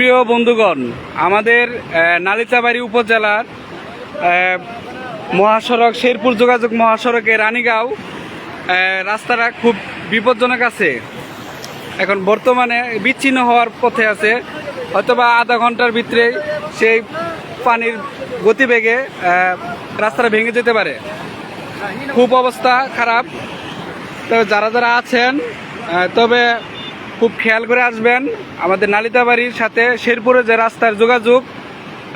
সুপ্রিয় বন্ধুগণ, আমাদের নালিতাবাড়ি উপজেলার মহাসড়ক, শেরপুর যোগাযোগ মহাসড়কে রানীগাঁও রাস্তাটা খুব বিপজ্জনক আছে। এখন বর্তমানে বিচ্ছিন্ন হওয়ার পথে আছে। হয়তোবা আধা ঘণ্টার ভিতরে সেই পানির গতিবেগে রাস্তাটা ভেঙে যেতে পারে। খুব অবস্থা খারাপ। তবে যারা যারা আছেন তবে খুব খেয়াল করে আসবেন। আমাদের নালিতাবাড়ির সাথে শেরপুরে যে রাস্তার যোগাযোগ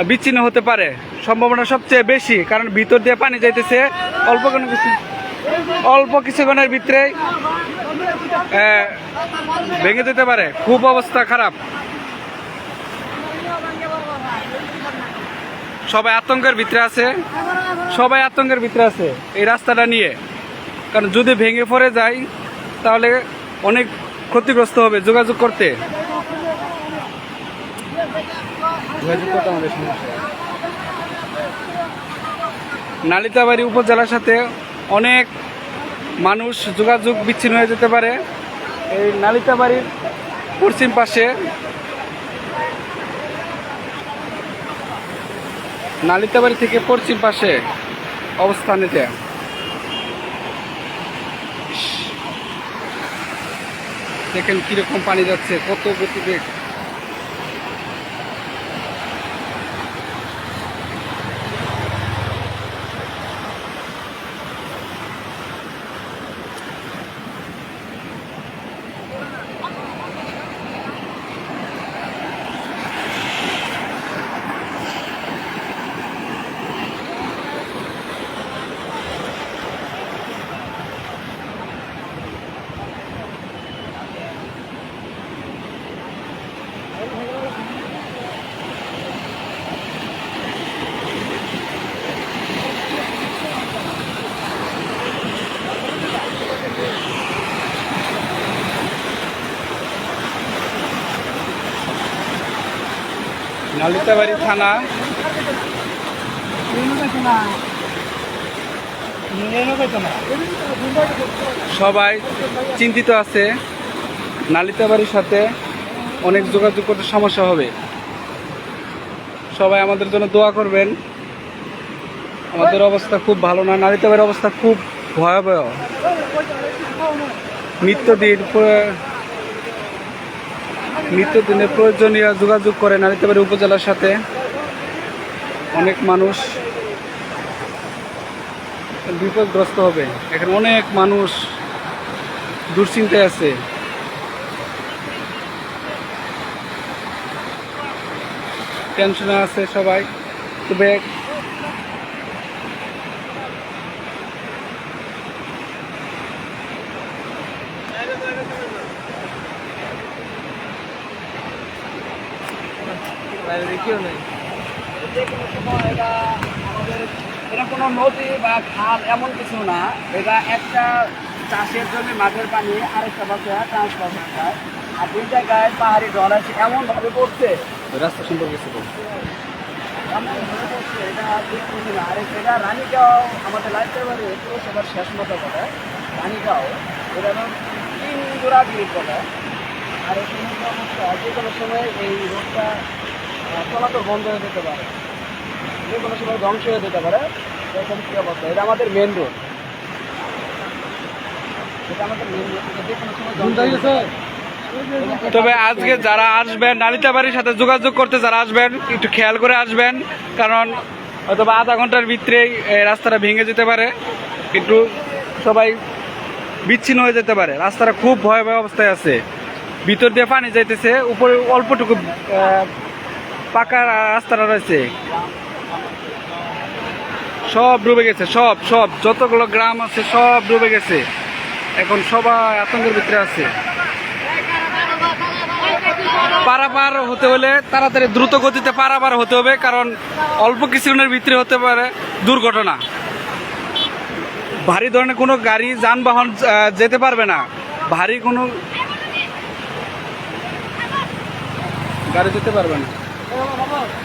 বিচ্ছিন্ন হতে পারে, সম্ভাবনা সবচেয়ে বেশি, কারণ ভিতর দিয়ে পানি যাইতেছে। অল্প কোনো কিছু অল্প কিছুক্ষণের ভিতরে ভেঙে যেতে পারে। খুব অবস্থা খারাপ। সবাই আতঙ্কের ভিতরে আছে। সবাই আতঙ্কের ভিতরে আছে এই রাস্তাটা নিয়ে। কারণ যদি ভেঙে পড়ে যায়, তাহলে অনেক ক্ষতিগ্রস্ত হবে যোগাযোগ করতে। যোগাযোগ করতে আমাদের সমস্যা। নালিতাবাড়ি উপজেলার সাথে অনেক মানুষ যোগাযোগ বিচ্ছিন্ন হয়ে যেতে পারে। এই নালিতাবাড়ির পশ্চিম পাশে নালিতাবাড়ি থেকে পশ্চিম পাশে অবস্থান দেখেন কীরকম পানি যাচ্ছে কত গতিবেগ। নালিতাবাড়ি থানা। সবাই চিন্তিত আছে। নালিতাবাড়ির সাথে অনেক যোগাযোগ করতে সমস্যা হবে। সবাই আমাদের জন্য দোয়া করবেন। আমাদের অবস্থা খুব ভালো না। নালিতাবাড়ির অবস্থা খুব ভয়াবহ। নিত্যদিন নিত্যদিনে প্রয়োজনীয় যোগাযোগ করে নালিতাবাড়ি উপজেলার সাথে। অনেক মানুষ বিপদগ্রস্ত হবে। এখানে অনেক মানুষ দুশ্চিন্তায় আছে। টেনশনে আছে সবাই। তবে এটা আমাদের এটা কোনো নদী বা খাল এমন কিছু না এটা একটা চাষের জমি মাঠের পানি আরেকটা পাশে ট্রান্সফার হয় আর দুই জায়গায় পাহাড়ি ঢল আছে এমনভাবে পড়ছে। রাস্তা সম্পর্কে। এমনভাবে পড়ছে এটা না। আর এটা রানীগাঁও আমাদের লাইব্রেরি পুরসভার শেষ মতো করে। রানীগাঁও এটা তিন জোড়া ব্রিজ বলে। আর এখানে যে অবস্থা যে কোনো সময় এই আহ, বন্ধ হয়ে যেতে পারে। যে কোনো সময় ধ্বংস হয়ে যেতে পারে। এরকম কি অবস্থা? এটা আমাদের মেন রোড তবে আজকে যারা আসবেন নালিতাবাড়ির সাথে যোগাযোগ করতে যারা আসবেন, একটু খেয়াল করে আসবেন। কারণ হয়তো বা আধা ঘণ্টার ভিতরেই রাস্তাটা ভেঙে যেতে পারে। একটু সবাই বিচ্ছিন্ন হয়ে যেতে পারে। রাস্তাটা খুব ভয়াবহ অবস্থায় আছে। ভিতর দিয়ে পানি যাইতেছে। উপরে অল্পটুকু পাকা রাস্তাটা রয়েছে। সব ডুবে গেছে, সব সব। যতগুলো গ্রাম আছে, সব ডুবে গেছে। এখন সবাই আতঙ্কের ভিতরে আছে। পারাপার হতে হলে তাড়াতাড়ি দ্রুত গতিতে পারাপার হতে হবে, কারণ অল্প কিছুক্ষণের ভিতরে হতে পারে দুর্ঘটনা। ভারী ধরনের কোনো গাড়ি, যানবাহন যেতে পারবে না। ভারী কোনো গাড়ি যেতে পারবে না। বাবা।